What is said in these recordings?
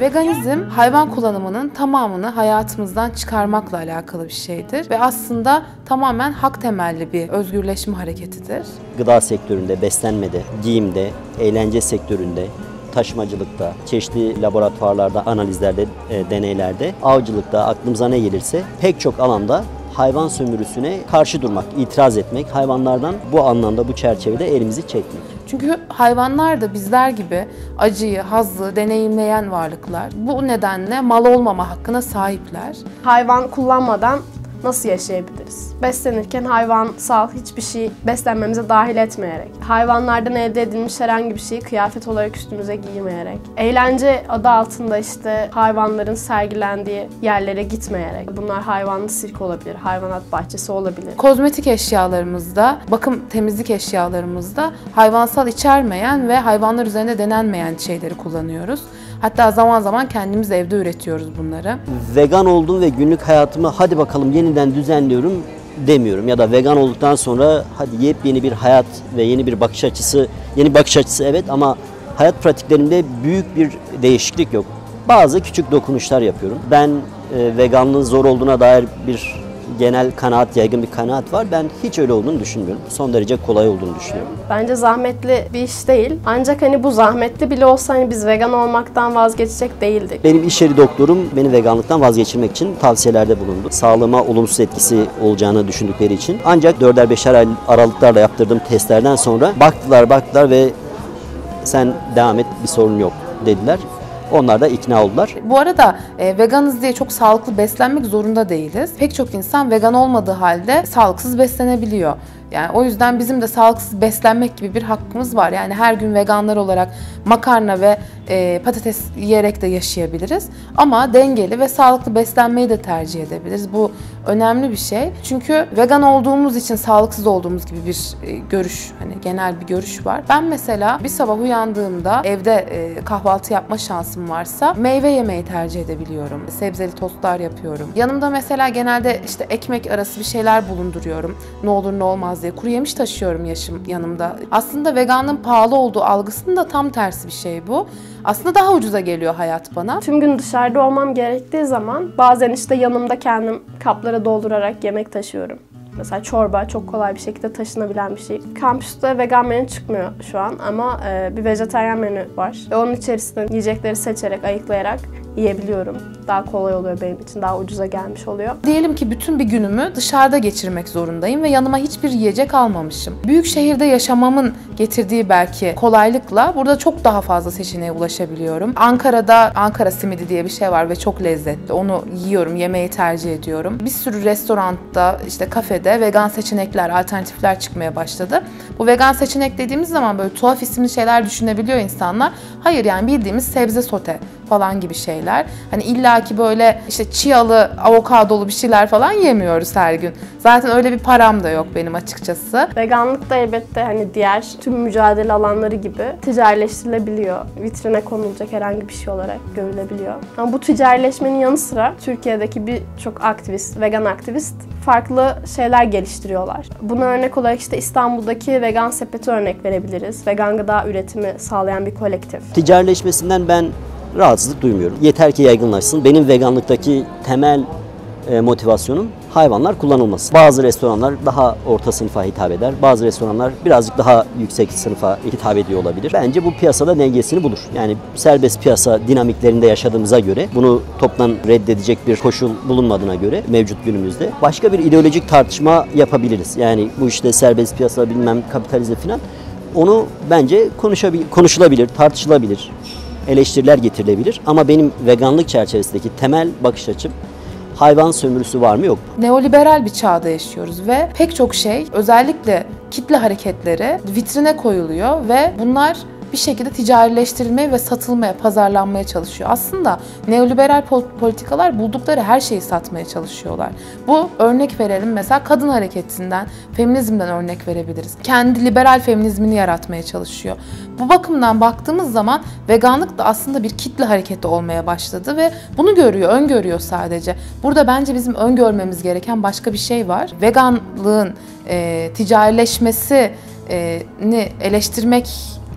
Veganizm hayvan kullanımının tamamını hayatımızdan çıkarmakla alakalı bir şeydir ve aslında tamamen hak temelli bir özgürleşme hareketidir. Gıda sektöründe, beslenmede, giyimde, eğlence sektöründe, taşımacılıkta, çeşitli laboratuvarlarda, analizlerde, e, deneylerde, avcılıkta aklımıza ne gelirse pek çok alanda hayvan sömürüsüne karşı durmak, itiraz etmek, hayvanlardan bu anlamda bu çerçevede elimizi çekmek. Çünkü hayvanlar da bizler gibi acıyı, hazzı deneyimleyen varlıklar. Bu nedenle mal olmama hakkına sahipler. Hayvan kullanmadan nasıl yaşayabiliriz? Beslenirken hayvansal hiçbir şey beslenmemize dahil etmeyerek, hayvanlardan elde edilmiş herhangi bir şeyi kıyafet olarak üstümüze giymeyerek, eğlence adı altında işte hayvanların sergilendiği yerlere gitmeyerek, bunlar hayvanlı sirk olabilir, hayvanat bahçesi olabilir. Kozmetik eşyalarımızda, bakım temizlik eşyalarımızda hayvansal içermeyen ve hayvanlar üzerinde denenmeyen şeyleri kullanıyoruz. Hatta zaman zaman kendimiz evde üretiyoruz bunları. Vegan oldum ve günlük hayatımı hadi bakalım yeniden düzenliyorum demiyorum. Ya da vegan olduktan sonra hadi yepyeni bir hayat ve yeni bir bakış açısı, yeni bakış açısı evet ama hayat pratiklerimde büyük bir değişiklik yok. Bazı küçük dokunuşlar yapıyorum. Ben e, veganlığın zor olduğuna dair bir genel kanaat, yaygın bir kanaat var. Ben hiç öyle olduğunu düşünmüyorum. Son derece kolay olduğunu düşünüyorum. Bence zahmetli bir iş değil. Ancak hani bu zahmetli bile olsa hani biz vegan olmaktan vazgeçecek değildik. Benim iş yeri doktorum beni veganlıktan vazgeçirmek için tavsiyelerde bulundu. Sağlığıma olumsuz etkisi olacağını düşündükleri için. Ancak 4'er 5'er ay aralıklarla yaptırdığım testlerden sonra baktılar baktılar ve sen devam et bir sorun yok dediler. Onlar da ikna oldular. Bu arada e, veganız diye çok sağlıklı beslenmek zorunda değiliz. Pek çok insan vegan olmadığı halde sağlıksız beslenebiliyor. Yani o yüzden bizim de sağlıksız beslenmek gibi bir hakkımız var. Yani her gün veganlar olarak makarna ve e, patates yiyerek de yaşayabiliriz. Ama dengeli ve sağlıklı beslenmeyi de tercih edebiliriz. Bu önemli bir şey. Çünkü vegan olduğumuz için sağlıksız olduğumuz gibi bir e, görüş, hani genel bir görüş var. Ben mesela bir sabah uyandığımda evde e, kahvaltı yapma şansım varsa meyve yemeyi tercih edebiliyorum. Sebzeli tostlar yapıyorum. Yanımda mesela genelde işte ekmek arası bir şeyler bulunduruyorum. Ne olur ne olmaz diye. Kuru yemiş taşıyorum yaşım yanımda. Aslında veganlığın pahalı olduğu algısının da tam tersi bir şey bu. Aslında daha ucuza geliyor hayat bana. Tüm gün dışarıda olmam gerektiği zaman bazen işte yanımda kendim kaplara doldurarak yemek taşıyorum. Mesela çorba çok kolay bir şekilde taşınabilen bir şey. Kampüste vegan menü çıkmıyor şu an ama e, bir vejetaryen menü var. Onun içerisinde yiyecekleri seçerek, ayıklayarak yiyebiliyorum. Daha kolay oluyor benim için, daha ucuza gelmiş oluyor. Diyelim ki bütün bir günümü dışarıda geçirmek zorundayım ve yanıma hiçbir yiyecek almamışım. Büyük şehirde yaşamamın getirdiği belki kolaylıkla burada çok daha fazla seçeneğe ulaşabiliyorum. Ankara'da Ankara simidi diye bir şey var ve çok lezzetli. Onu yiyorum, yemeği tercih ediyorum. Bir sürü restoranda, işte kafede vegan seçenekler, alternatifler çıkmaya başladı. Bu vegan seçenek dediğimiz zaman böyle tuhaf isimli şeyler düşünebiliyor insanlar. Hayır yani bildiğimiz sebze sote falan gibi şeyler. Hani illaki böyle işte chialı, avokadolu bir şeyler falan yemiyoruz her gün. Zaten öyle bir param da yok benim açıkçası. Veganlık da elbette hani diğer tüm mücadele alanları gibi ticarileştirilebiliyor. Vitrine konulacak herhangi bir şey olarak görülebiliyor. Ama bu ticarileşmenin yanı sıra Türkiye'deki birçok aktivist, vegan aktivist farklı şeyler geliştiriyorlar. Buna örnek olarak işte İstanbul'daki vegan sepeti örnek verebiliriz. Vegan gıda üretimi sağlayan bir kolektif. Ticarileşmesinden ben rahatsızlık duymuyorum. Yeter ki yaygınlaşsın. Benim veganlıktaki temel e, motivasyonum hayvanlar kullanılması. Bazı restoranlar daha orta sınıfa hitap eder. Bazı restoranlar birazcık daha yüksek sınıfa hitap ediyor olabilir. Bence bu piyasada dengesini bulur. Yani serbest piyasa dinamiklerinde yaşadığımıza göre bunu toptan reddedecek bir koşul bulunmadığına göre mevcut günümüzde başka bir ideolojik tartışma yapabiliriz. Yani bu işte serbest piyasa bilmem kapitalizm falan onu bence konuşabil konuşulabilir, tartışılabilir eleştiriler getirilebilir. Ama benim veganlık çerçevesindeki temel bakış açım hayvan sömürüsü var mı yok mu? Neoliberal bir çağda yaşıyoruz ve pek çok şey özellikle kitle hareketleri vitrine koyuluyor ve bunlar bir şekilde ticarileştirilmeye ve satılmaya, pazarlanmaya çalışıyor. Aslında neoliberal politikalar buldukları her şeyi satmaya çalışıyorlar. Bu örnek verelim mesela kadın hareketinden, feminizmden örnek verebiliriz. Kendi liberal feminizmini yaratmaya çalışıyor. Bu bakımdan baktığımız zaman veganlık da aslında bir kitle hareketi olmaya başladı ve bunu görüyor, öngörüyor sadece. Burada bence bizim öngörmemiz gereken başka bir şey var. Veganlığın e, ticarileşmesini eleştirmek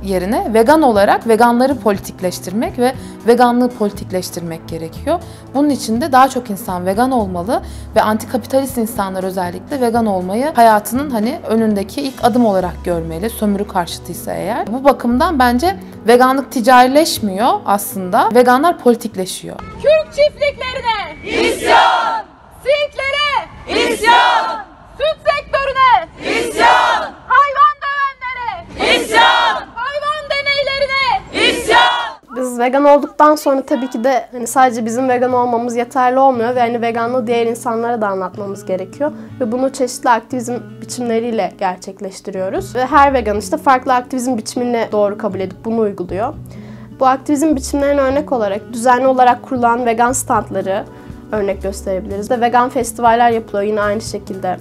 yerine vegan olarak veganları politikleştirmek ve veganlığı politikleştirmek gerekiyor. Bunun için de daha çok insan vegan olmalı ve antikapitalist insanlar özellikle vegan olmayı hayatının hani önündeki ilk adım olarak görmeli. Sömürü karşıtıysa eğer. Bu bakımdan bence veganlık ticarileşmiyor aslında. Veganlar politikleşiyor. Kürt çiftliklerine isyan! Sinklere isyan! Süt sektörüne isyan! Hayvan dövenlere isyan! Hayvan deneylerine isyan! Biz vegan olduktan sonra tabii ki de hani sadece bizim vegan olmamız yeterli olmuyor ve hani veganlığı diğer insanlara da anlatmamız gerekiyor. Ve bunu çeşitli aktivizm biçimleriyle gerçekleştiriyoruz. Ve her vegan işte farklı aktivizm biçimini doğru kabul edip bunu uyguluyor. Bu aktivizm biçimlerine örnek olarak düzenli olarak kurulan vegan standları örnek gösterebiliriz. Ve vegan festivaller yapılıyor yine aynı şekilde.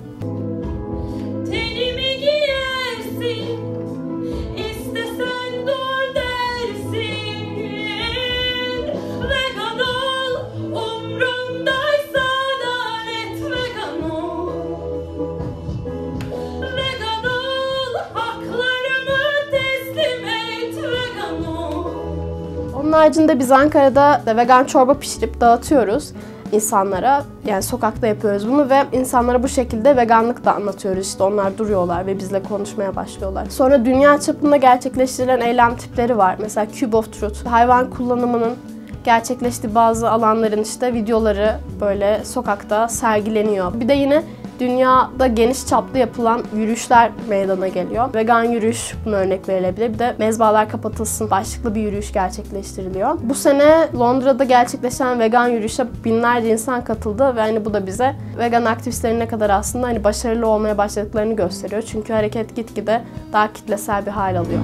Haricinde biz Ankara'da da vegan çorba pişirip dağıtıyoruz insanlara. Yani sokakta yapıyoruz bunu ve insanlara bu şekilde veganlık da anlatıyoruz. İşte onlar duruyorlar ve bizle konuşmaya başlıyorlar. Sonra dünya çapında gerçekleştirilen eylem tipleri var. Mesela Cube of Truth. Hayvan kullanımının gerçekleştiği bazı alanların işte videoları böyle sokakta sergileniyor. Bir de yine dünyada geniş çaplı yapılan yürüyüşler meydana geliyor. Vegan yürüyüş buna örnek verilebilir. Bir de mezbalar kapatılsın başlıklı bir yürüyüş gerçekleştiriliyor. Bu sene Londra'da gerçekleşen vegan yürüyüşe binlerce insan katıldı ve hani bu da bize vegan aktivistlerin ne kadar aslında hani başarılı olmaya başladıklarını gösteriyor. Çünkü hareket gitgide daha kitlesel bir hal alıyor.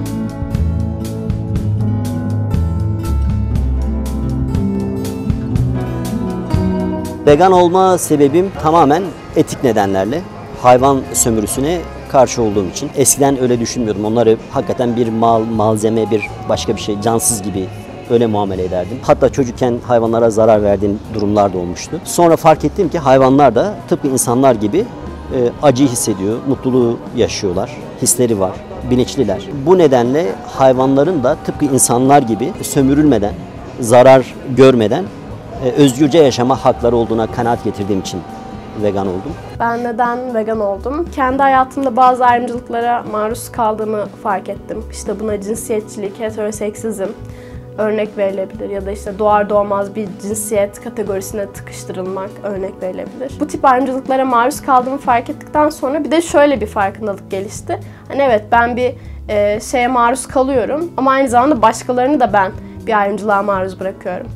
Vegan olma sebebim tamamen etik nedenlerle. Hayvan sömürüsüne karşı olduğum için. Eskiden öyle düşünmüyordum. Onları hakikaten bir mal, malzeme, bir başka bir şey, cansız gibi öyle muamele ederdim. Hatta çocukken hayvanlara zarar verdiğim durumlar da olmuştu. Sonra fark ettim ki hayvanlar da tıpkı insanlar gibi e, acıyı hissediyor, mutluluğu yaşıyorlar, hisleri var, bilinçliler. Bu nedenle hayvanların da tıpkı insanlar gibi sömürülmeden, zarar görmeden e, özgürce yaşama hakları olduğuna kanaat getirdiğim için vegan oldum. Ben neden vegan oldum? Kendi hayatımda bazı ayrımcılıklara maruz kaldığımı fark ettim. İşte buna cinsiyetçilik, heteroseksizm örnek verilebilir ya da işte doğar doğmaz bir cinsiyet kategorisine tıkıştırılmak örnek verilebilir. Bu tip ayrımcılıklara maruz kaldığımı fark ettikten sonra bir de şöyle bir farkındalık gelişti. Hani evet ben bir e, şeye maruz kalıyorum ama aynı zamanda başkalarını da ben bir ayrımcılığa maruz bırakıyorum.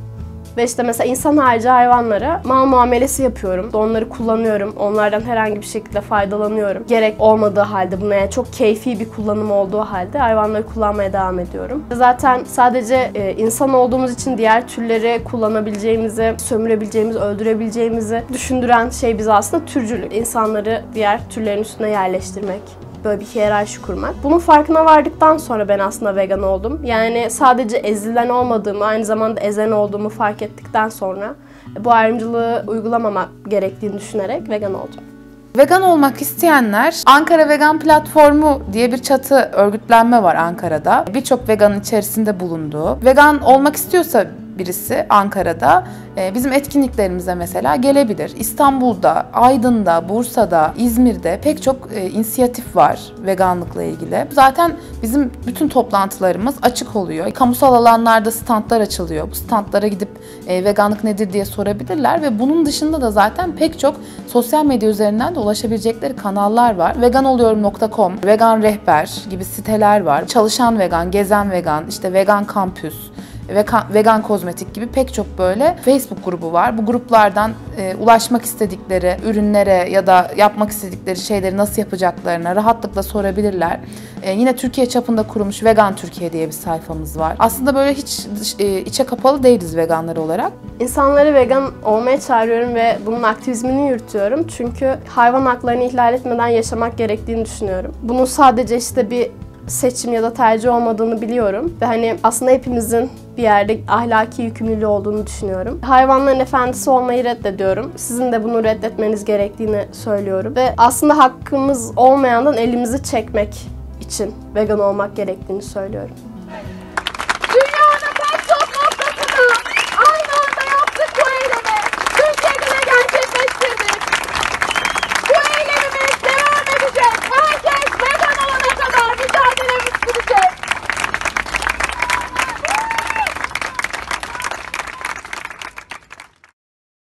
Ve işte mesela insan harici hayvanlara mal muamelesi yapıyorum. Onları kullanıyorum. Onlardan herhangi bir şekilde faydalanıyorum. Gerek olmadığı halde buna yani çok keyfi bir kullanım olduğu halde hayvanları kullanmaya devam ediyorum. Zaten sadece e, insan olduğumuz için diğer türleri kullanabileceğimizi, sömürebileceğimizi, öldürebileceğimizi düşündüren şey bize aslında türcülük. İnsanları diğer türlerin üstüne yerleştirmek böyle bir hiyerarşi kurmak. Bunun farkına vardıktan sonra ben aslında vegan oldum. Yani sadece ezilen olmadığımı, aynı zamanda ezen olduğumu fark ettikten sonra bu ayrımcılığı uygulamamak gerektiğini düşünerek vegan oldum. Vegan olmak isteyenler Ankara Vegan Platformu diye bir çatı örgütlenme var Ankara'da. Birçok veganın içerisinde bulunduğu. Vegan olmak istiyorsa birisi Ankara'da e, bizim etkinliklerimize mesela gelebilir. İstanbul'da, Aydın'da, Bursa'da, İzmir'de pek çok e, inisiyatif var veganlıkla ilgili. Zaten bizim bütün toplantılarımız açık oluyor. Kamusal alanlarda standlar açılıyor. Bu standlara gidip e, veganlık nedir diye sorabilirler ve bunun dışında da zaten pek çok sosyal medya üzerinden de ulaşabilecekleri kanallar var. Veganoluyorum.com, Vegan Rehber gibi siteler var. Çalışan vegan, gezen vegan, işte vegan kampüs, vegan kozmetik gibi pek çok böyle Facebook grubu var. Bu gruplardan e, ulaşmak istedikleri ürünlere ya da yapmak istedikleri şeyleri nasıl yapacaklarına rahatlıkla sorabilirler. E, yine Türkiye çapında kurulmuş Vegan Türkiye diye bir sayfamız var. Aslında böyle hiç e, içe kapalı değiliz veganlar olarak. İnsanları vegan olmaya çağırıyorum ve bunun aktivizmini yürütüyorum. Çünkü hayvan haklarını ihlal etmeden yaşamak gerektiğini düşünüyorum. Bunun sadece işte bir seçim ya da tercih olmadığını biliyorum. Ve hani aslında hepimizin bir yerde ahlaki yükümlülüğü olduğunu düşünüyorum. Hayvanların efendisi olmayı reddediyorum. Sizin de bunu reddetmeniz gerektiğini söylüyorum. Ve aslında hakkımız olmayandan elimizi çekmek için vegan olmak gerektiğini söylüyorum.